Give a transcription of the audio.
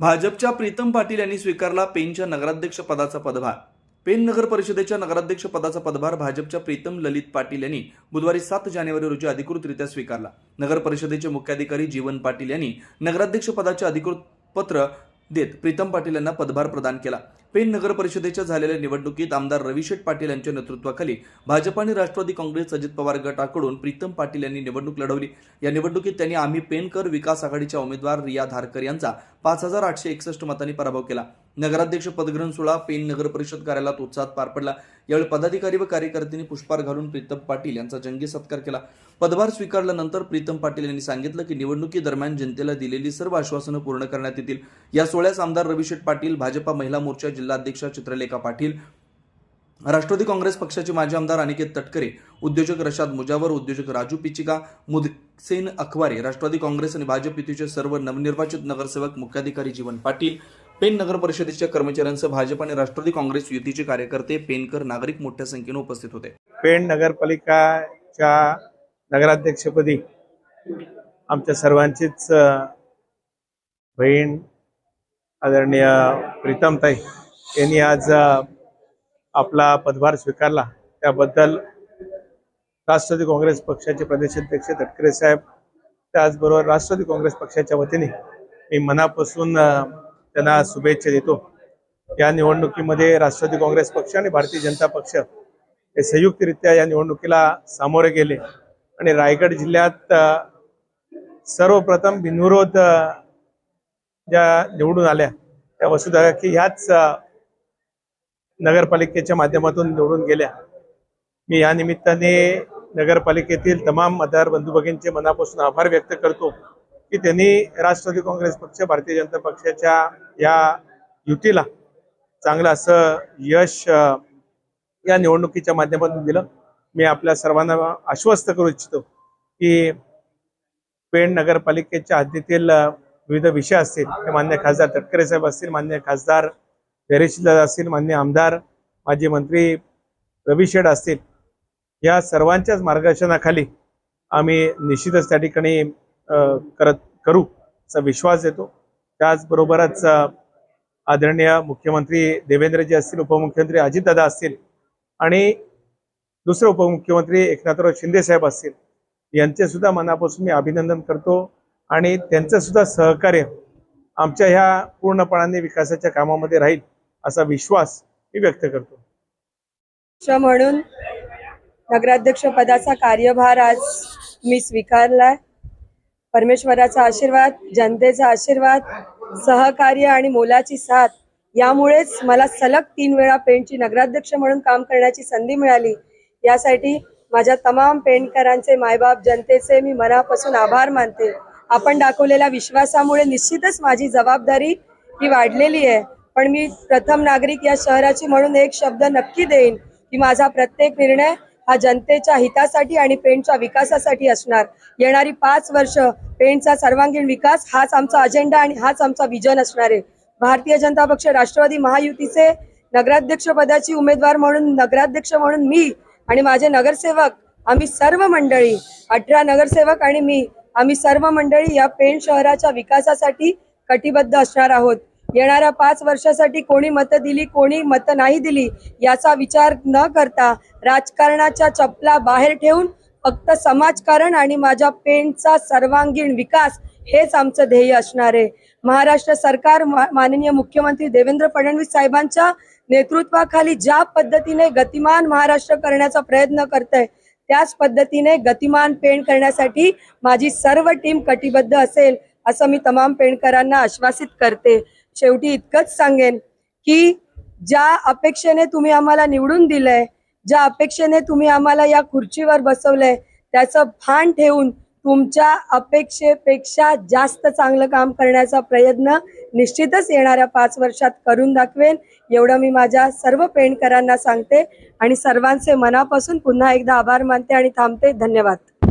भाजपच्या प्रीतम पाटील यांनी स्वीकारला पेनच्या नगराध्यक्ष पदाचा पदभार. पेन नगर परिषदेच्या नगराध्यक्ष पदाचा पदभार भाजपच्या प्रीतम ललित पाटील यांनी बुधवारी सात जानेवारी रोजी अधिकृतरित्या स्वीकारला. नगर परिषदेचे मुख्याधिकारी जीवन पाटील यांनी नगराध्यक्ष पदाचे अधिकृत पत्र देत प्रीतम पाटील यांना पदभार प्रदान केला. पेन नगर परिषदेच्या झालेल्या निवडणुकीत आमदार रविशेठ पाटील यांच्या नेतृत्वाखाली भाजप आणि राष्ट्रवादी काँग्रेस अजित पवार गटाकडून प्रीतम पाटील यांनी निवडणूक लढवली. या निवडणुकीत त्यांनी आम्ही पेनकर विकास आघाडीच्या उमेदवार रिया धारकर यांचा पाच हजार आठशे एकसष्ट मतांनी पराभव केला. नगराध्यक्ष पदग्रहण सोहळा पेन नगर परिषद कार्यालयात उत्साहात पार पडला. यावेळी पदाधिकारी व कार्यकर्त्यांनी पुष्पहार घालून प्रीतम पाटील यांचा जंगी सत्कार केला. पदभार स्वीकारल्यानंतर प्रीतम पाटील यांनी सांगितलं की निवडणुकीदरम्यान जनतेला दिलेली सर्व आश्वासनं पूर्ण करण्यात येतील. या सोहळ्यास आमदार रविशेठ पाटील भाजपा महिला मोर्चा जिल्हाध्यक्षा चित्रलेखा पाटील राष्ट्रवादी काँग्रेस पक्षाचे माजी आमदार अनिकेत तटकरे उद्योजक रशाद मुजावर उद्योजक राजू पिचिका मुदसेन अखवारे राष्ट्रवादी काँग्रेस आणि भाजप युतीचे सर्व नवनिर्वाचित नगरसेवक मुख्याधिकारी जीवन पाटील पेन नगर परिषदेच्या कर्मचाऱ्यांसह भाजप आणि राष्ट्रवादी काँग्रेस युतीचे कार्यकर्ते पेनकर नागरिक मोठ्या संख्येने उपस्थित होते. पेण नगरपालिकाच्या नगराध्यक्षपदी आमच्या सर्वांचीच बहीण आदरणीय प्रीतमताई यांनी आज आपला पदभार स्वीकारला. त्याबद्दल राष्ट्रवादी काँग्रेस पक्षाचे प्रदेशाध्यक्ष तटकरे साहेब त्याचबरोबर राष्ट्रवादी काँग्रेस पक्षाच्या वतीने मी मनापासून त्यांना शुभेच्छा देतो. या निवडणुकीमध्ये राष्ट्रवादी काँग्रेस पक्ष आणि भारतीय जनता पक्ष हे संयुक्तरित्या या निवडणुकीला सामोरे गेले. आणि रायगड जिल्ह्यात सर्वप्रथम बिनविरोध ज्या निवडून आल्या त्या वसुधा की ह्याच नगरपालिकेच्या माध्यमातून निवडून गेल्या. मी या निमित्ताने नगरपालिकेतील तमाम मतदार बंधू भगिनींचे मनापासून आभार व्यक्त करतो. की त्यांनी राष्ट्रवादी काँग्रेस पक्ष भारतीय जनता पक्षाच्या या युतीला चांगलं असं यश या निवडणुकीच्या माध्यमातून दिलं. मी आपल्या सर्वांना आश्वस्त करू इच्छितो की पेण नगरपालिकेच्या हद्दीतील विविध विषय असतील ते मान्य खासदार तटकरे साहेब असतील मान्य खासदार धैर्यशील असतील मान्य आमदार माजी मंत्री रवी शेड असतील या सर्वांच्याच मार्गदर्शनाखाली आम्ही निश्चितच त्या ठिकाणी करत करू असा विश्वास देतो त्याचबरोबरच आदरणीय मुख्यमंत्री देवेंद्रजी असतील उपमुख्यमंत्री अजितदादा असतील आणि दुसरे उपमुख्यमंत्री एकनाथराव शिंदे साहेब असतील यांचे सुद्धा मनापासून मी अभिनंदन करतो आणि त्यांचं सुद्धा सहकार्य आमच्या ह्या पूर्णपणाने विकासाच्या कामामध्ये राहील असा विश्वास मी व्यक्त करतो. म्हणून नगराध्यक्ष पदाचा कार्यभार आज मी स्वीकारलाय. परमेश्वराचा आशीर्वाद जनतेचा आशीर्वाद सहकार्य आणि मोलाची साथ. यामुळेच मला सलग तीन वेळा पेंटची नगराध्यक्ष म्हणून काम करण्याची संधी मिळाली. यासाठी माझ्या तमाम पेंटकरांचे मायबाप जनतेचे मी मनापासून आभार मानते. आपण दाखवलेल्या विश्वासामुळे निश्चितच माझी जबाबदारी ही वाढलेली आहे. पण मी प्रथम नागरिक या शहराची म्हणून एक शब्द नक्की देईन की माझा प्रत्येक निर्णय हा जनतेच्या हितासाठी आणि पेंटच्या विकासासाठी असणार. येणारी पाच वर्ष पेंटचा सर्वांगीण विकास हाच आमचा अजेंडा आणि हाच आमचा विजन असणार आहे. भारतीय जनता पक्ष राष्ट्रवादी महायुतीचे नगराध्यक्ष पदाची उमेदवार म्हणून नगराध्यक्ष म्हणून मी आणि माझे नगरसेवक आम्ही सर्व मंडळी अठरा नगरसेवक आणि मी आम्ही सर्व मंडळी या पेण शहराच्या विकासासाठी कटिबद्ध असणार आहोत. येणाऱ्या पाच वर्षासाठी कोणी मतं दिली कोणी मतं नाही दिली याचा विचार न करता राजकारणाच्या चपला बाहेर ठेवून फक्त समाजकारण आणि माझ्या पेंटचा सर्वांगीण विकास हेच आमचं ध्येय असणार आहे. महाराष्ट्र सरकार मा- माननीय मुख्यमंत्री देवेंद्र फडणवीस साहेबांच्या नेतृत्वाखाली ज्या पद्धतीने गतिमान महाराष्ट्र करण्याचा प्रयत्न करत आहे त्याच पद्धतीने गतिमान पेंट करण्यासाठी माझी सर्व टीम कटिबद्ध असेल असं मी तमाम पेंटकरांना आश्वासित करते. शेवटी इतकंच सांगेन की ज्या अपेक्षेने तुम्ही आम्हाला निवडून दिलंय ज्या अपेक्षेने तुम्ही आम्हाला या खुर्चीवर बसवलंय त्याचं भान ठेवून तुमच्या अपेक्षेपेक्षा जास्त चांगलं काम करण्याचा प्रयत्न निश्चितच येणाऱ्या पाच वर्षात करून दाखवेन. एवढं मी माझ्या सर्व पेणकरांना सांगते आणि सर्वांचे मनापासून पुन्हा एकदा आभार मानते आणि थांबते. धन्यवाद.